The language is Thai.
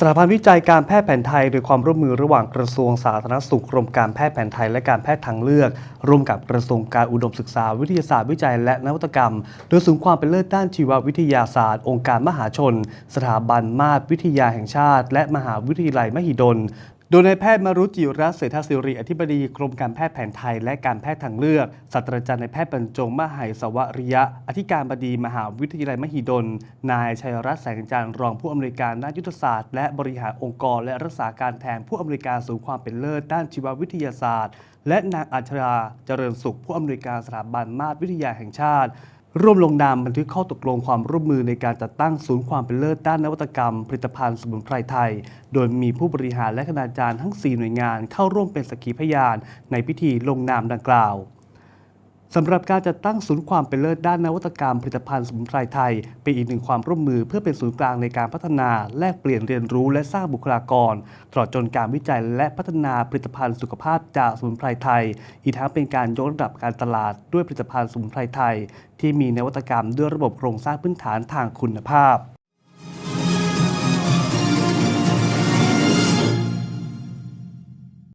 สถาบันวิจัยการแพทย์แผนไทย โดยความร่วมมือระหว่างกระทรวงสาธารณสุขกรมการแพทย์แผนไทย และการแพทย์ทางเลือก ร่วมกับกระทรวงการอุดมศึกษาวิทยาศาสตร์วิจัยและนวัตกรรม โดยศูนย์ความเป็นเลิศด้านชีววิทยาศาสตร์ องค์การมหาชน สถาบันมาตรวิทยาแห่งชาติ และมหาวิทยาลัยมหิดล โดยนายแพทย์มรุจิรัตเศรษฐศิริอธิบดีกรมการแพทย์แผนไทย และการแพทย์ทางเลือกศาสตราจารย์นายแพทย์บรรจงมหัยสวริยะ อธิการบดีมหาวิทยาลัยมหิดล นายชัยรัตน์แสงจันทร์รองผู้อำนวยการด้านยุทธศาสตร์และบริหารองค์กร และรักษาการแทนผู้อำนวยการศูนย์ความเป็นเลิศด้านชีววิทยาศาสตร์ และนางอัชราเจริญสุขผู้อำนวยการสถาบันมาตรวิทยาแห่งชาติ ร่วมลงนามบันทึกข้อตกลงความร่วมมือในการจัดตั้งศูนย์ความเป็นเลิศด้านนวัตกรรม ผลิตภัณฑ์สมุนไพรไทย โดยมีผู้บริหารและคณาจารย์ทั้ง 4 หน่วยงานเข้าร่วมเป็นสักขีพยานในพิธีลงนามดังกล่าว สำหรับการจัดตั้งศูนย์ความเป็นเลิศด้านนวัตกรรมผลิตภัณฑ์สมุนไพรไทย เป็นอีกหนึ่งความร่วมมือเพื่อเป็นศูนย์กลางในการพัฒนา แลกเปลี่ยนเรียนรู้และสร้างบุคลากร ตลอดจนการวิจัยและพัฒนาผลิตภัณฑ์สุขภาพจากสมุนไพรไทย อีกทั้งเป็นการยกระดับการตลาดด้วยผลิตภัณฑ์สมุนไพรไทย ที่มีนวัตกรรมด้วยระบบโครงสร้างพื้นฐานทางคุณภาพ